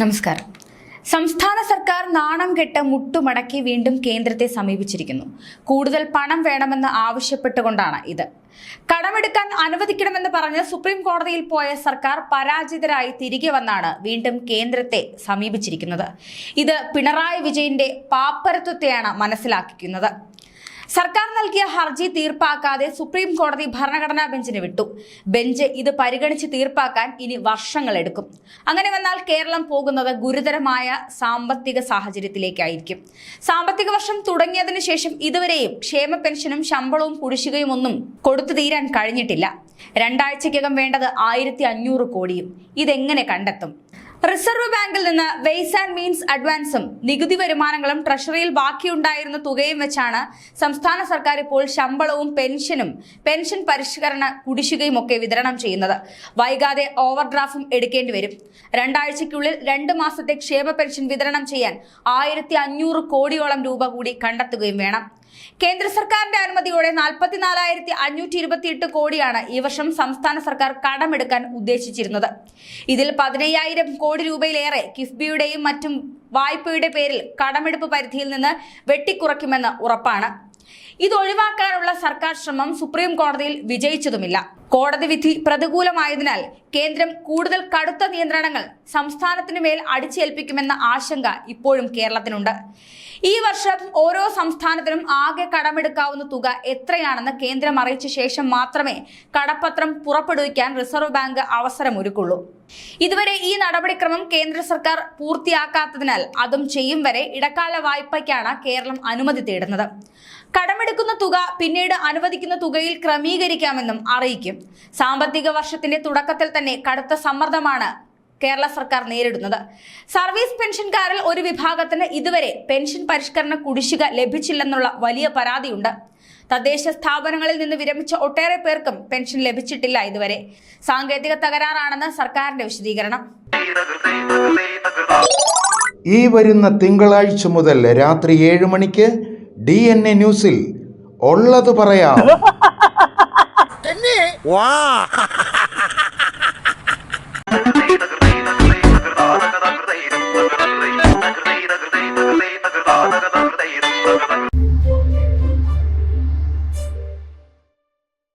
നമസ്കാരം. സംസ്ഥാന സർക്കാർ നാണം കെട്ട് മുട്ടുമടക്കി വീണ്ടും കേന്ദ്രത്തെ സമീപിച്ചിരിക്കുന്നു. കൂടുതൽ പണം വേണമെന്ന് ആവശ്യപ്പെട്ടുകൊണ്ടാണ് ഇത്. കടമെടുക്കാൻ അനുവദിക്കണമെന്ന് പറഞ്ഞ് സുപ്രീം കോടതിയിൽ പോയ സർക്കാർ പരാജിതരായി തിരികെ വന്നാണ് വീണ്ടും കേന്ദ്രത്തെ സമീപിച്ചിരിക്കുന്നത്. ഇത് പിണറായി വിജയന്റെ പാപ്പരത്വത്തെയാണ് മനസ്സിലാക്കിക്കുന്നത്. സർക്കാർ നൽകിയ ഹർജി തീർപ്പാക്കാതെ സുപ്രീം കോടതി ഭരണഘടനാ ബെഞ്ചിന് വിട്ടു. ബെഞ്ച് ഇത് പരിഗണിച്ച് തീർപ്പാക്കാൻ ഇനി വർഷങ്ങളെടുക്കും അങ്ങനെ വന്നാൽ കേരളം പോകുന്നത് ഗുരുതരമായ സാമ്പത്തിക സാഹചര്യത്തിലേക്കായിരിക്കും. സാമ്പത്തിക വർഷം തുടങ്ങിയതിനു ശേഷം ഇതുവരെയും ക്ഷേമ പെൻഷനും ശമ്പളവും കുടിശ്ശികയും ഒന്നും കൊടുത്തു തീരാൻ കഴിഞ്ഞിട്ടില്ല. രണ്ടാഴ്ചയ്ക്കകം വേണ്ടത് ആയിരത്തി അഞ്ഞൂറ് കോടിയും. ഇതെങ്ങനെ കണ്ടെത്തും? റിസർവ് ബാങ്കിൽ നിന്ന് വെയ്സ് ആൻഡ് മീൻസ് അഡ്വാൻസും നികുതി വരുമാനങ്ങളും ട്രഷറിയിൽ ബാക്കിയുണ്ടായിരുന്ന തുകയും വെച്ചാണ് സംസ്ഥാന സർക്കാർ ഇപ്പോൾ ശമ്പളവും പെൻഷനും പെൻഷൻ പരിഷ്കരണ കുടിശ്ശികയും ഒക്കെ വിതരണം ചെയ്യുന്നത്. വൈകാതെ ഓവർഡ്രാഫും എടുക്കേണ്ടി വരും. രണ്ടാഴ്ചയ്ക്കുള്ളിൽ രണ്ട് മാസത്തെ ക്ഷേമ പെൻഷൻ വിതരണം ചെയ്യാൻ ആയിരത്തി കോടിയോളം രൂപ കൂടി കണ്ടെത്തുകയും വേണം. കേന്ദ്ര സർക്കാരിന്റെ അനുമതിയോടെ നാൽപ്പത്തിനാലായിരത്തി അഞ്ഞൂറ്റി ഇരുപത്തിയെട്ട് കോടിയാണ് ഈ വർഷം സംസ്ഥാന സർക്കാർ കടമെടുക്കാൻ ഉദ്ദേശിച്ചിരുന്നത്. ഇതിൽ പതിനയ്യായിരം കോടി രൂപയിലേറെ കിഫ്ബിയുടെയും മറ്റും വായ്പയുടെ പേരിൽ കടമെടുപ്പ് പരിധിയിൽ നിന്ന് വെട്ടിക്കുറയ്ക്കുമെന്ന് ഉറപ്പാണ്. ഇത് ഒഴിവാക്കാനുള്ള സർക്കാർ ശ്രമം സുപ്രീം കോടതിയിൽ വിജയിച്ചതുമില്ല. കോടതി വിധി പ്രതികൂലമായതിനാൽ കേന്ദ്രം കൂടുതൽ കടുത്ത നിയന്ത്രണങ്ങൾ സംസ്ഥാനത്തിനു മേൽ അടിച്ചേൽപ്പിക്കുമെന്ന ആശങ്ക ഇപ്പോഴും കേരളത്തിനുണ്ട്. ഈ വർഷം ഓരോ സംസ്ഥാനത്തിനും ആകെ കടമെടുക്കാവുന്ന തുക എത്രയാണെന്ന് കേന്ദ്രം അറിയിച്ച ശേഷം മാത്രമേ കടപ്പത്രം പുറപ്പെടുവിക്കാൻ റിസർവ് ബാങ്ക് അവസരമൊരുക്കുള്ളൂ ഇതുവരെ ഈ നടപടിക്രമം കേന്ദ്ര സർക്കാർ പൂർത്തിയാക്കാത്തതിനാൽ അതും ചെയ്യും വരെ ഇടക്കാല വായ്പയ്ക്കാണ് കേരളം അനുമതി തേടുന്നത്. കടമെടുക്കുന്ന തുക പിന്നീട് അനുവദിക്കുന്ന തുകയിൽ ക്രമീകരിക്കാമെന്നും അറിയിക്കും. സാമ്പത്തിക വർഷത്തിന്റെ തുടക്കത്തിൽ തന്നെ കടുത്ത സമ്മർദ്ദമാണ് കേരള സർക്കാർ നേരിടുന്നത്. സർവീസ് പെൻഷൻകാരിൽ ഒരു വിഭാഗത്തിന് ഇതുവരെ പെൻഷൻ പരിഷ്കരണ കുടിശ്ശിക ലഭിച്ചില്ലെന്നുള്ള വലിയ പരാതിയുണ്ട്. തദ്ദേശ സ്ഥാപനങ്ങളിൽ നിന്ന് വിരമിച്ച ഒട്ടേറെ പേർക്കും പെൻഷൻ ലഭിച്ചിട്ടില്ല ഇതുവരെ. സാങ്കേതിക തകരാറാണെന്ന് സർക്കാരിന്റെ വിശദീകരണം. ഈ വരുന്ന തിങ്കളാഴ്ച മുതൽ രാത്രി ഏഴ് മണിക്ക് ഡി എൻ എ ന്യൂസിൽ ഉള്ളത് പറയാം. വാ.